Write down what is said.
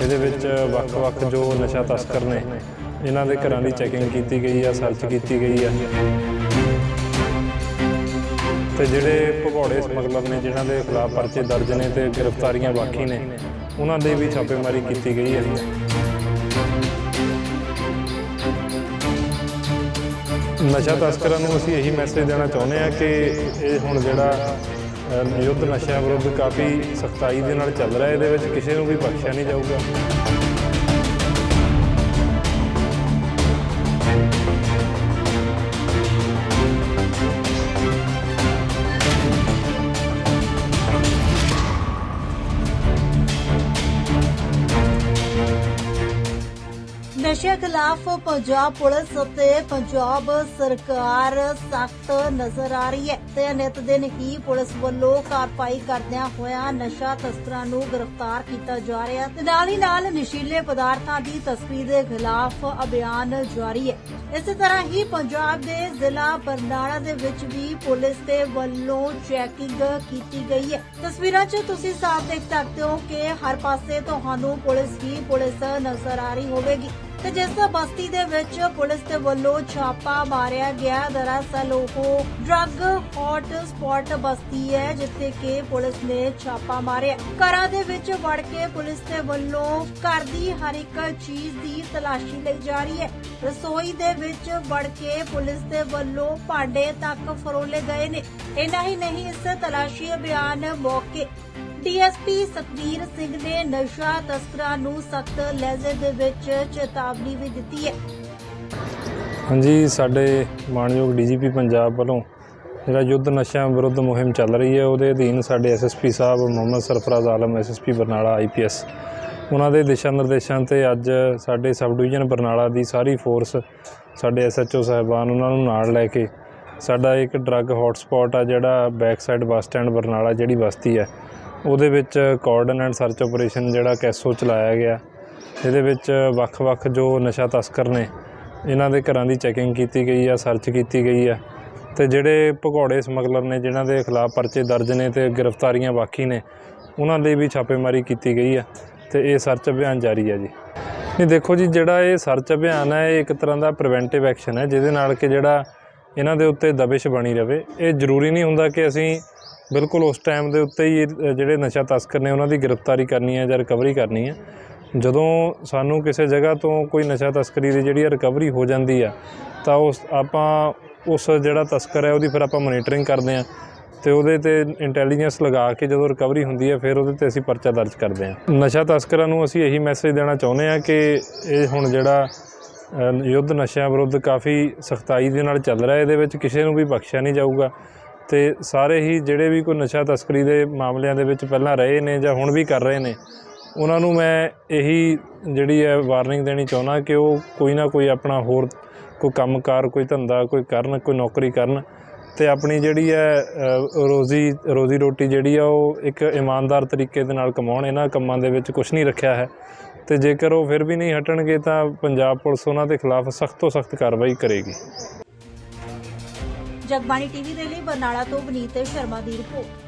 ਇਹਦੇ ਵਿੱਚ ਵੱਖ-ਵੱਖ ਜੋ ਨਸ਼ਾ ਤਸਕਰ ਨੇ, ਇਹਨਾਂ ਦੇ ਘਰਾਂ ਦੀ ਚੈਕਿੰਗ ਕੀਤੀ ਗਈ ਆ ਸਰਚ ਕੀਤੀ ਗਈ ਆ। ਤੇ ਜਿਹੜੇ ਭਗੌੜੇ ਸਮਗਲਰ ਨੇ, ਜਿਨ੍ਹਾਂ ਦੇ ਖਿਲਾਫ ਪਰਚੇ ਦਰਜ ਨੇ ਤੇ ਗ੍ਰਿਫਤਾਰੀਆਂ ਬਾਕੀ ਨੇ, ਉਹਨਾਂ ਦੇ ਵੀ ਛਾਪੇਮਾਰੀ ਕੀਤੀ ਗਈ ਹੈ ਨਸ਼ਾ ਤਸਕਰਾਂ ਨੂੰ ਅਸੀਂ ਇਹੀ ਮੈਸੇਜ ਦੇਣਾ ਚਾਹੁੰਦੇ ਹਾਂ ਕਿ ਇਹ ਹੁਣ ਜਿਹੜਾ ਯੁੱਧ ਨਸ਼ਿਆਂ ਵਿਰੁੱਧ ਕਾਫੀ ਸਖਤਾਈ ਦੇ ਨਾਲ ਚੱਲ ਰਿਹਾ ਇਹਦੇ ਵਿੱਚ ਕਿਸੇ ਨੂੰ ਵੀ ਬਖਸ਼ਿਆ ਨਹੀਂ ਜਾਊਗਾ। ਨਸ਼ੇ ਖਿਲਾਫ ਪੰਜਾਬ ਪੁਲਿਸ ਅਤੇ ਪੰਜਾਬ ਸਰਕਾਰ ਸਖਤ ਨਜ਼ਰ ਆ ਰਹੀ ਹੈ ਤੇ ਨਿਤ ਦਿਨ ਹੀ ਪੁਲਿਸ ਵੱਲੋਂ ਕਾਰਵਾਈ ਕਰਦਿਆਂ ਹੋਇਆਂ ਨਸ਼ਾ ਤਸਕਰਾਂ ਨੂੰ ਗ੍ਰਿਫਤਾਰ ਕੀਤਾ ਜਾ ਰਿਹਾ ਤੇ ਨਾਲ ਹੀ ਨਾਲ ਨਸ਼ੀਲੇ ਪਦਾਰਥਾਂ ਦੀ ਤਸਕਰੀ ਦੇ ਖਿਲਾਫ ਅਭਿਆਨ ਜਾਰੀ ਹੈ। ਇਸੇ ਤਰ੍ਹਾਂ ਹੀ ਪੰਜਾਬ ਦੇ ਜ਼ਿਲ੍ਹਾ ਬਰਨਾਲਾ ਦੇ ਵਿੱਚ ਵੀ ਪੁਲਿਸ ਦੇ ਵੱਲੋਂ ਚੈਕਿੰਗ ਕੀਤੀ ਗਈ ਹੈ। ਤਸਵੀਰਾਂ 'ਚ ਤੁਸੀਂ ਸਾਫ਼ ਦੇਖ ਸਕਦੇ ਹੋ ਕਿ ਹਰ ਪਾਸੇ ਤੁਹਾਨੂੰ ਪੁਲਿਸ ਹੀ ਪੁਲਿਸ ਨਜ਼ਰ ਆ ਰਹੀ ਹੋਵੇਗੀ। ਤੇ ਜਿਸ ਬਸਤੀ ਦੇ ਵਿੱਚ ਪੁਲਿਸ ਦੇ ਵੱਲੋਂ ਛਾਪਾ ਮਾਰਿਆ ਗਿਆ ਦਰਅਸਲ ਉਹ ਡਰੱਗ ਹੌਟ ਸਪੌਟ ਬਸਤੀ ਹੈ, ਜਿੱਥੇ ਕਿ ਪੁਲਿਸ ਨੇ ਛਾਪਾ ਮਾਰਿਆ। ਘਰਾਂ ਦੇ ਵਿੱਚ ਵੜ ਕੇ ਪੁਲਿਸ ਦੇ ਵੱਲੋਂ ਘਰ ਦੀ ਹਰ ਇੱਕ ਚੀਜ਼ ਦੀ ਤਲਾਸ਼ੀ ਲਈ ਜਾ ਰਹੀ ਹੈ। ਰਸੋਈ ਦੇ ਵਿੱਚ ਵੜ ਕੇ ਪੁਲਿਸ ਦੇ ਵੱਲੋਂ ਭਾਂਡੇ ਤੱਕ ਫਰੋਲੇ ਗਏ ਨੇ। ਇੰਨਾ ਹੀ ਨਹੀਂ, ਇਸ ਤਲਾਸ਼ੀ ਅਭਿਆਨ ਮੌਕੇ ਡੀਐਸਪੀ ਸਤਵੀਰ ਸਿੰਘ ਨੇ ਨਸ਼ਾ ਤਸਕਰਾਂ ਨੂੰ ਸਖਤ ਲਹਿਜ਼ੇ ਦੇ ਵਿੱਚ ਚੇਤਾਵਨੀ ਵੀ ਦਿੱਤੀ ਹੈ। ਹਾਂਜੀ, ਸਾਡੇ ਮਾਨਯੋਗ ਡੀਜੀਪੀ ਪੰਜਾਬ ਵੱਲੋਂ ਜਿਹੜਾ ਯੁੱਧ ਨਸ਼ਿਆਂ ਵਿਰੁੱਧ ਮੁਹਿੰਮ ਚੱਲ ਰਹੀ ਹੈ, ਉਹਦੇ ਅਧੀਨ ਸਾਡੇ ਐਸਐਸਪੀ ਸਾਹਿਬ, ਮੁਹੰਮਦ ਸਰਫਰਾਜ਼ ਆਲਮ ਐਸਐਸਪੀ ਬਰਨਾਲਾ ਆਈਪੀਐਸ ਉਹਨਾਂ ਦੇ ਦਿਸ਼ਾ ਨਿਰਦੇਸ਼ਾਂ ਤੇ ਅੱਜ ਸਾਡੇ ਸਬ ਡਿਵੀਜ਼ਨ ਬਰਨਾਲਾ ਦੀ ਸਾਰੀ ਫੋਰਸ, ਸਾਡੇ ਐਸਐਚਓ ਸਾਹਿਬਾਨ ਉਹਨਾਂ ਨੂੰ ਨਾਲ ਲੈ ਕੇ ਸਾਡਾ ਇੱਕ ਡਰੱਗ ਹੌਟਸਪੌਟ ਆ ਜਿਹੜਾ back side bus stand Barnala ਜਿਹੜੀ ਬਸਤੀ ਹੈ ਉਹਦੇ ਵਿੱਚ ਕੋਆਰਡਨ ਐਂਡ ਸਰਚ ਆਪਰੇਸ਼ਨ ਜਿਹੜਾ ਕੈਸੋ ਚਲਾਇਆ ਗਿਆ। ਇਹਦੇ ਵਿੱਚ ਵੱਖ-ਵੱਖ ਜੋ ਨਸ਼ਾ ਤਸਕਰ ਨੇ, ਇਹਨਾਂ ਦੇ ਘਰਾਂ ਦੀ ਚੈਕਿੰਗ ਕੀਤੀ ਗਈ ਆ ਸਰਚ ਕੀਤੀ ਗਈ ਆ। ਤੇ ਜਿਹੜੇ ਭਗੌੜੇ ਸਮਗਲਰ ਨੇ, ਜਿਨ੍ਹਾਂ ਦੇ ਖਿਲਾਫ ਪਰਚੇ ਦਰਜ ਨੇ ਤੇ ਗ੍ਰਿਫਤਾਰੀਆਂ ਬਾਕੀ ਨੇ, ਉਹਨਾਂ ਲਈ ਵੀ ਛਾਪੇਮਾਰੀ ਕੀਤੀ ਗਈ ਆ ਤੇ ਇਹ ਸਰਚ ਅਭਿਆਨ ਜਾਰੀ ਆ ਜੀ। ਨਹੀਂ, ਦੇਖੋ ਜੀ, ਜਿਹੜਾ ਇਹ ਸਰਚ ਅਭਿਆਨ ਹੈ ਇਹ ਇੱਕ ਤਰ੍ਹਾਂ ਦਾ ਪ੍ਰੀਵੈਂਟਿਵ ਐਕਸ਼ਨ ਹੈ ਜਿਹਦੇ ਨਾਲ ਕਿ ਜਿਹੜਾ ਇਹਨਾਂ ਦੇ ਉੱਤੇ ਦਬਿਸ਼ ਬਣੀ ਰਵੇ। ਇਹ ਜ਼ਰੂਰੀ ਨਹੀਂ ਹੁੰਦਾ ਕਿ ਅਸੀਂ ਬਿਲਕੁਲ ਉਸ ਟਾਈਮ ਦੇ ਉੱਤੇ ਹੀ ਇਹ ਜਿਹੜੇ ਨਸ਼ਾ ਤਸਕਰ ਨੇ, ਉਹਨਾਂ ਦੀ ਗ੍ਰਿਫਤਾਰੀ ਕਰਨੀ ਹੈ ਜਾਂ ਰਿਕਵਰੀ ਕਰਨੀ ਹੈ। ਜਦੋਂ ਸਾਨੂੰ ਕਿਸੇ ਜਗ੍ਹਾ ਤੋਂ ਕੋਈ ਨਸ਼ਾ ਤਸਕਰੀ ਦੀ ਜਿਹੜੀ ਰਿਕਵਰੀ ਹੋ ਜਾਂਦੀ ਆ ਤਾਂ ਉਸ, ਆਪਾਂ ਉਸ ਜਿਹੜਾ ਤਸਕਰ ਹੈ, ਉਹਦੀ ਫਿਰ ਆਪਾਂ ਮੋਨੀਟਰਿੰਗ ਕਰਦੇ ਆ ਤੇ ਉਹਦੇ ਤੇ ਇੰਟੈਲੀਜੈਂਸ ਲਗਾ ਕੇ ਜਦੋਂ ਰਿਕਵਰੀ ਹੁੰਦੀ ਹੈ, ਫਿਰ ਉਹਦੇ ਤੇ ਅਸੀਂ ਪਰਚਾ ਦਰਜ ਕਰਦੇ ਆ ਨਸ਼ਾ ਤਸਕਰਾਂ ਨੂੰ ਅਸੀਂ ਇਹੀ ਮੈਸੇਜ ਦੇਣਾ ਚਾਹੁੰਦੇ ਆ ਕਿ ਇਹ ਹੁਣ ਜਿਹੜਾ ਯੁੱਧ ਨਸ਼ਿਆਂ ਵਿਰੁੱਧ ਕਾਫੀ ਸਖਤਾਈ ਦੇ ਨਾਲ ਚੱਲ ਰਿਹਾ ਇਹਦੇ ਵਿੱਚ ਕਿਸੇ ਨੂੰ ਵੀ ਬਖਸ਼ਿਆ ਨਹੀਂ ਜਾਊਗਾ। ਤੇ ਸਾਰੇ ਹੀ ਜਿਹੜੇ ਵੀ ਕੋਈ ਨਸ਼ਾ ਤਸਕਰੀ ਦੇ ਮਾਮਲਿਆਂ ਦੇ ਵਿੱਚ ਪਹਿਲਾਂ ਰਹੇ ਨੇ ਜਾਂ ਹੁਣ ਵੀ ਕਰ ਰਹੇ ਨੇ, ਉਹਨਾਂ ਨੂੰ ਮੈਂ ਇਹੀ ਜਿਹੜੀ ਹੈ ਵਾਰਨਿੰਗ ਦੇਣੀ ਚਾਹੁੰਦਾ ਕਿ ਉਹ ਕੋਈ ਨਾ ਕੋਈ ਆਪਣਾ ਹੋਰ ਕੋਈ ਕੰਮਕਾਰ, ਕੋਈ ਧੰਦਾ, ਕੋਈ ਕਰਨ, ਕੋਈ ਨੌਕਰੀ ਕਰਨ ਤੇ ਆਪਣੀ ਜਿਹੜੀ ਹੈ ਰੋਜ਼ੀ ਰੋਜ਼ੀ ਰੋਟੀ ਜਿਹੜੀ ਆ ਉਹ ਇੱਕ ਇਮਾਨਦਾਰ ਤਰੀਕੇ ਦੇ ਨਾਲ ਕਮਾਉਣ, ਇਹਨਾਂ ਕੰਮਾਂ ਦੇ ਵਿੱਚ ਕੁਝ ਨਹੀਂ ਰੱਖਿਆ ਹੈ। ਤੇ ਜੇਕਰ ਉਹ ਫਿਰ ਵੀ ਨਹੀਂ ਹਟਣਗੇ ਤਾਂ ਪੰਜਾਬ ਪੁਲਿਸ ਉਹਨਾਂ ਦੇ ਖਿਲਾਫ ਸਖਤ ਤੋਂ ਸਖਤ ਕਾਰਵਾਈ ਕਰੇਗੀ। ਜਗਬਾਣੀ ਟੀਵੀ ਦੇ ਲਈ ਬਰਨਾਲਾ ਤੋਂ ਬਨੀਤ ਸ਼ਰਮਾ ਦੀ ਰਿਪੋਰਟ।